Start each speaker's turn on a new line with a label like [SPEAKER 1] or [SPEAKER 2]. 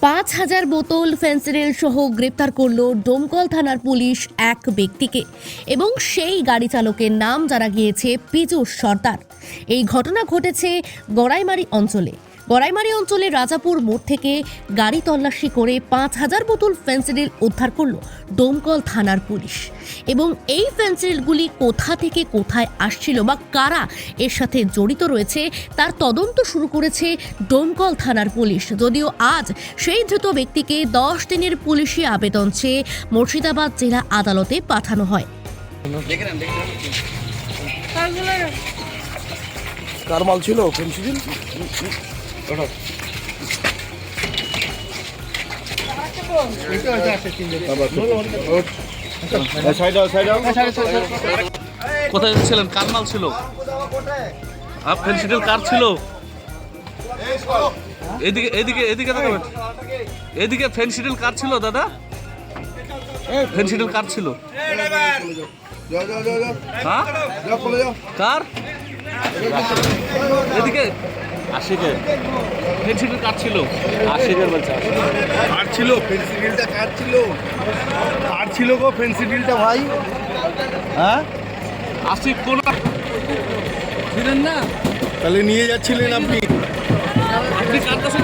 [SPEAKER 1] পাঁচ হাজার বোতল ফেন্সিডিল সহ গ্রেপ্তার করল ডোমকল থানার পুলিশ এক ব্যক্তিকে। এবং সেই গাড়ি চালকের নাম জানা গিয়েছে পীযূষ সর্দার। এই ঘটনা ঘটেছে গড়াইমারি অঞ্চলে। গড়াইমারি অঞ্চলের রাজাপুর মোড় থেকে গাড়ি তল্লাশি করে পাঁচ হাজার বোতল ফেন্সিডিল উদ্ধার করল ডোমকল থানার পুলিশ। এবং এই ফেন্সিডিলগুলি কোথা থেকে কোথায় আসছিল বা কারা এর সাথে জড়িত রয়েছে, তার তদন্ত শুরু করেছে ডোমকল থানার পুলিশ। যদিও আজ সেই ধৃত ব্যক্তিকে দশ দিনের পুলিশি আবেদন চেয়ে মুর্শিদাবাদ জেলা আদালতে পাঠানো হয়।
[SPEAKER 2] কার মাল ছিল?
[SPEAKER 3] কোথায় ছিলেন কার মাল ছিল? আর ফেন্সিডিল কার ছিল? এদিকে এদিকে এদিকে দেখাবেন এদিকে ফেন্সিডিল কার ছিল, দাদা? ফেন্সিডিল কার ছিল? হ্যাঁ? কার? এদিকে।
[SPEAKER 4] আশিকের।
[SPEAKER 3] ছিল?
[SPEAKER 4] আশিকের বলছে
[SPEAKER 2] কার ছিল? পেন্সিলটা ছিল গো পেন্সিলটা ভাই? হ্যাঁ?
[SPEAKER 3] আশিক কোন ছিলেন না?
[SPEAKER 2] তাহলে নিয়ে যাচ্ছিলেন আপনি।
[SPEAKER 3] আপনি
[SPEAKER 2] কার কাছে